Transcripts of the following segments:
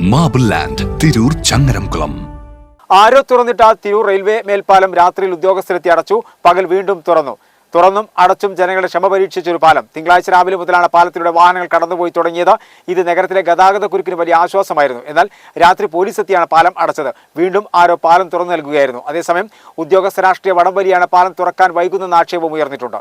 Marble land Tirur Changaramkulam ആരോ തുറന്നിട്ട Tirur railway മേൽപ്പാലം രാത്രിയിൽ ഉദ്യോഗസ്ഥരെത്തി അടച്ചു. പകൽ വീണ്ടും തുറന്നു. തുറന്നും അടച്ചും ജനങ്ങളെ ക്ഷമ പരീക്ഷിച്ചൊരു പാലം. തിങ്കളാഴ്ച രാവിലെ മുതലാണ് പാലത്തിലൂടെ വാഹനങ്ങൾ കടന്നുപോയി തുടങ്ങിയത്. ഇത് നഗരത്തിലെ ഗതാഗത കുരുക്കിന് വലിയ ആശ്വാസമായിരുന്നു. എന്നാൽ രാത്രി പോലീസ് എത്തിയാണ് പാലം അടച്ചത്. വീണ്ടും ആരോ പാലം തുറന്നു നൽകുകയായിരുന്നു. അതേസമയം ഉദ്യോഗസ്ഥ രാഷ്ട്രീയ വടംവലിയാണ് പാലം തുറക്കാൻ വൈകുന്നെന്ന ആക്ഷേപം ഉയർന്നിട്ടുണ്ട്.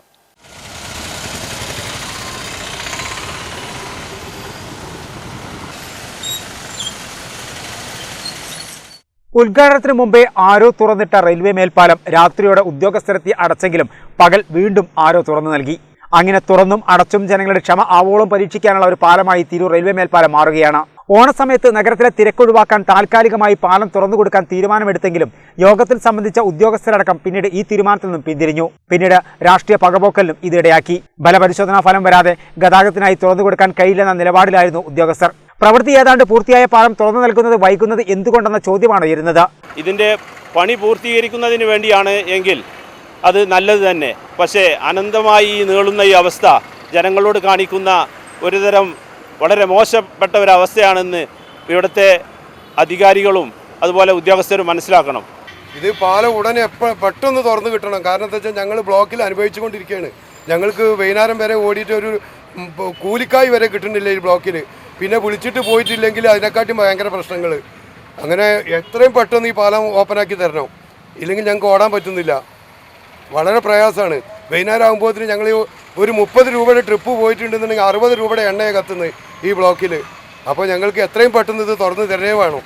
ഉദ്ഘാടനത്തിന് മുമ്പേ ആരോ തുറന്നിട്ട റെയിൽവേ മേൽപ്പാലം രാത്രിയോടെ ഉദ്യോഗസ്ഥരെത്തി അടച്ചെങ്കിലും പകൽ വീണ്ടും ആരോ തുറന്നു നൽകി. അങ്ങനെ തുറന്നും അടച്ചും ജനങ്ങളുടെ ക്ഷമ ആവോളം പരീക്ഷിക്കാനുള്ള ഒരു പാലമായി തിരൂർ റെയിൽവേ മേൽപ്പാലം മാറുകയാണ്. ഓണസമയത്ത് നഗരത്തിലെ തിരക്കൊഴിവാക്കാൻ താൽക്കാലികമായി പാലം തുറന്നു കൊടുക്കാൻ തീരുമാനമെടുത്തെങ്കിലും യോഗത്തിൽ സംബന്ധിച്ച ഉദ്യോഗസ്ഥരടക്കം പിന്നീട് ഈ തീരുമാനത്തിൽ നിന്നും പിന്തിരിഞ്ഞു. പിന്നീട് രാഷ്ട്രീയ പകപോക്കലിനും ഇത് ഇടയാക്കി. ബലപരിശോധനാ ഫലം വരാതെ ഗതാഗതത്തിനായി തുറന്നു കൊടുക്കാൻ കഴിയില്ലെന്ന നിലപാടിലായിരുന്നു ഉദ്യോഗസ്ഥർ. പ്രവൃത്തി ഏതാണ്ട് പൂർത്തിയായ പാലം തുറന്നു നൽകുന്നത് വൈകുന്നത് എന്തുകൊണ്ടെന്ന ചോദ്യമാണ് ഉയരുന്നത്. ഇതിന്റെ പണി പൂർത്തീകരിക്കുന്നതിന് വേണ്ടിയാണ് എങ്കിൽ അത് നല്ലത് തന്നെ. പക്ഷേ അനന്തമായി നീളുന്ന ഈ അവസ്ഥ ജനങ്ങളോട് കാണിക്കുന്ന ഒരുതരം വളരെ മോശപ്പെട്ട ഒരവസ്ഥയാണെന്ന് ഇവിടുത്തെ അധികാരികളും അതുപോലെ ഉദ്യോഗസ്ഥരും മനസ്സിലാക്കണം. ഇത് പാലം ഉടനെ എപ്പോൾ പെട്ടെന്ന് തുറന്നു കിട്ടണം. കാരണം എന്താ വെച്ചാൽ ഞങ്ങൾ ബ്ലോക്കിൽ അനുഭവിച്ചുകൊണ്ടിരിക്കുകയാണ് ഞങ്ങൾക്ക് വൈകുന്നേരം വരെ ഓടിയിട്ട് ഒരു കൂലിക്കായി കൂലിക്കായ് വരെ കിട്ടുന്നില്ല ഈ ബ്ലോക്കിൽ പിന്നെ വിളിച്ചിട്ട് പോയിട്ടില്ലെങ്കിൽ അതിനെക്കാട്ടും ഭയങ്കര പ്രശ്നങ്ങൾ. അങ്ങനെ എത്രയും പെട്ടെന്ന് ഈ പാലം ഓപ്പണാക്കി തരണം. ഇല്ലെങ്കിൽ ഞങ്ങൾക്ക് ഓടാൻ പറ്റുന്നില്ല. വളരെ പ്രയാസമാണ്. വൈകുന്നേരം ആകുമ്പോഴത്തേന് ഞങ്ങൾ ഒരു മുപ്പത് രൂപയുടെ ട്രിപ്പ് പോയിട്ടുണ്ടെന്നുണ്ടെങ്കിൽ അറുപത് രൂപയുടെ എണ്ണയെ കത്തുന്നത് ഈ ബ്ലോക്കിൽ അപ്പോൾ ഞങ്ങൾക്ക് എത്രയും പെട്ടെന്ന് ഇത് തുറന്ന് തരണേ വേണം.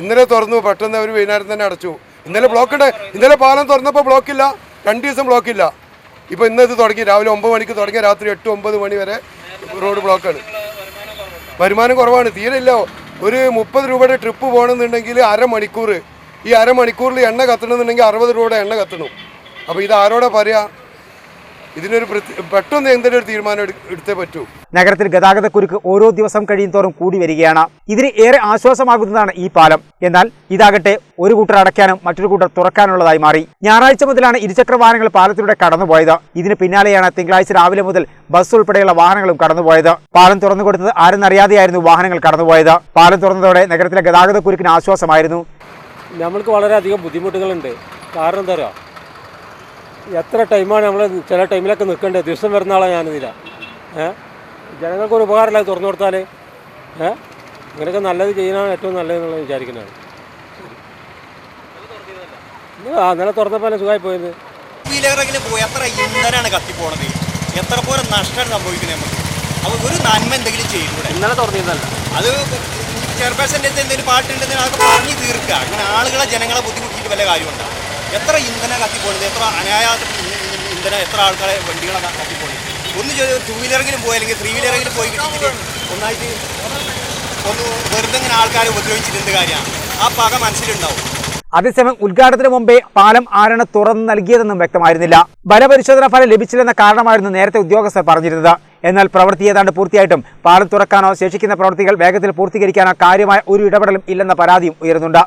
ഇന്നലെ തുറന്നു പെട്ടെന്ന് അവർ വൈകുന്നേരം തന്നെ അടച്ചു. ഇന്നലെ ബ്ലോക്ക് ഉണ്ട്. ഇന്നലെ പാലം തുറന്നപ്പോൾ ബ്ലോക്കില്ല രണ്ട് ദിവസം ബ്ലോക്കില്ല ഇപ്പോൾ ഇന്ന് ഇത് തുടങ്ങി. രാവിലെ ഒമ്പത് മണിക്ക് തുടങ്ങിയ രാത്രി എട്ട് ഒമ്പത് മണി വരെ റോഡ് ബ്ലോക്കാണ് വരുമാനം കുറവാണ്. തീരെ ഇല്ല. ഒരു മുപ്പത് രൂപയുടെ ട്രിപ്പ് പോകണമെന്നുണ്ടെങ്കിൽ അരമണിക്കൂർ ഈ അരമണിക്കൂറിൽ എണ്ണ കത്തണമെന്നുണ്ടെങ്കിൽ അറുപത് രൂപയുടെ എണ്ണ കത്തണം. അപ്പോൾ ഇത് ആരോടെ പറയാ? ഇതിനൊരു പെട്ടെന്ന് എന്തെങ്കിലും ഒരു തീരുമാനം എടു- എടുത്തേ പറ്റൂ. നഗരത്തിൽ ഗതാഗത കുരുക്ക് ഓരോ ദിവസം കഴിയും തോറും കൂടി വരികയാണ്. ഇതിന് ഏറെ ആശ്വാസമാകുന്നതാണ് ഈ പാലം. എന്നാൽ ഇതാകട്ടെ ഒരു കൂട്ടർ അടയ്ക്കാനും മറ്റൊരു കൂട്ടർ തുറക്കാനുള്ളതായി മാറി. ഞായറാഴ്ച മുതലാണ് ഇരുചക്ര വാഹനങ്ങൾ പാലത്തിലൂടെ കടന്നുപോയത്. ഇതിന് പിന്നാലെയാണ് തിങ്കളാഴ്ച രാവിലെ മുതൽ ബസ് ഉൾപ്പെടെയുള്ള വാഹനങ്ങളും കടന്നുപോയത്. പാലം തുറന്നു കൊടുത്തത് ആരെന്നറിയാതെയായിരുന്നു വാഹനങ്ങൾ കടന്നുപോയത്. പാലം തുറന്നതോടെ നഗരത്തിലെ ഗതാഗത കുരുക്കിന് ആശ്വാസമായിരുന്നു. നമ്മൾക്ക് വളരെയധികം ബുദ്ധിമുട്ടുകളുണ്ട്. കാരണം എന്താ എത്ര ടൈമാണ് നമ്മൾ ചില ടൈമിലൊക്കെ നിൽക്കേണ്ടത്? ദിവസം വരുന്ന ആളാണ് ഞാനിതില്ല ഏ? ജനങ്ങൾക്ക് ഒരു ഉപകാരമില്ല തുറന്നു കൊടുത്താൽ ഏ? ഇങ്ങനെയൊക്കെ നല്ലത് ചെയ്യാനാണ് ഏറ്റവും നല്ലതെന്നുള്ളത് വിചാരിക്കുന്നതാണ്. ഇത് ആ ഇന്നലെ തുറന്നപ്പോൾ തന്നെ സുഖമായി പോയത്. വീലറെങ്കിലും പോയി എത്ര ഇന്ധനമാണ് കത്തിപ്പോണത്. എത്ര പോലെ നഷ്ടമാണ് സംഭവിക്കുന്നത് നമുക്ക്. അപ്പോൾ ഒരു നന്മ എന്തെങ്കിലും ചെയ്യൂടെ ഇന്നലെ തുറന്നിരുന്നല്ല അത് ചെയർപേഴ്സന്റെ അടുത്ത് എന്തെങ്കിലും പാട്ടുണ്ടെന്ന് അതൊക്കെ പറഞ്ഞു തീർക്കുക. അങ്ങനെ ആളുകളെ ജനങ്ങളെ ബുദ്ധിമുട്ടിയിട്ട് വല്ല കാര്യമുണ്ടോ? എത്ര ഇന്ധനം കത്തിപ്പോണത് എത്ര അനായാസ ഇന്ധനം എത്ര ആൾക്കാരെ വണ്ടികളെ കത്തിപ്പോണത് ഒന്ന് ടൂ വീലറെങ്കിലും പോയി അല്ലെങ്കിൽ ത്രീ വീലറെങ്കിലും പോയി കിട്ടിയിട്ട് ഒന്നായിട്ട് ഒന്ന് വെറുതെ ഇങ്ങനെ ആൾക്കാരെ ഉപദ്രവിച്ചിട്ട് എന്ത് കാര്യമാണ് ആ പക മനസ്സിലുണ്ടാവും. അതേസമയം ഉദ്ഘാടനത്തിന് മുമ്പേ പാലം ആരാണ് തുറന്നു നൽകിയതെന്നും വ്യക്തമായിരുന്നില്ല. ബലപരിശോധനാ ഫലം ലഭിച്ചില്ലെന്ന കാരണമായിരുന്നു നേരത്തെ ഉദ്യോഗസ്ഥർ പറഞ്ഞിരുന്നത്. എന്നാൽ പ്രവൃത്തി ഏതാണ്ട് പൂർത്തിയായിട്ടും പാലം തുറക്കാനോ ശേഷിക്കുന്ന പ്രവൃത്തികൾ വേഗത്തിൽ പൂർത്തീകരിക്കാനോ കാര്യമായ ഒരു ഇടപെടലും ഇല്ലെന്ന പരാതിയും ഉയരുന്നുണ്ട്.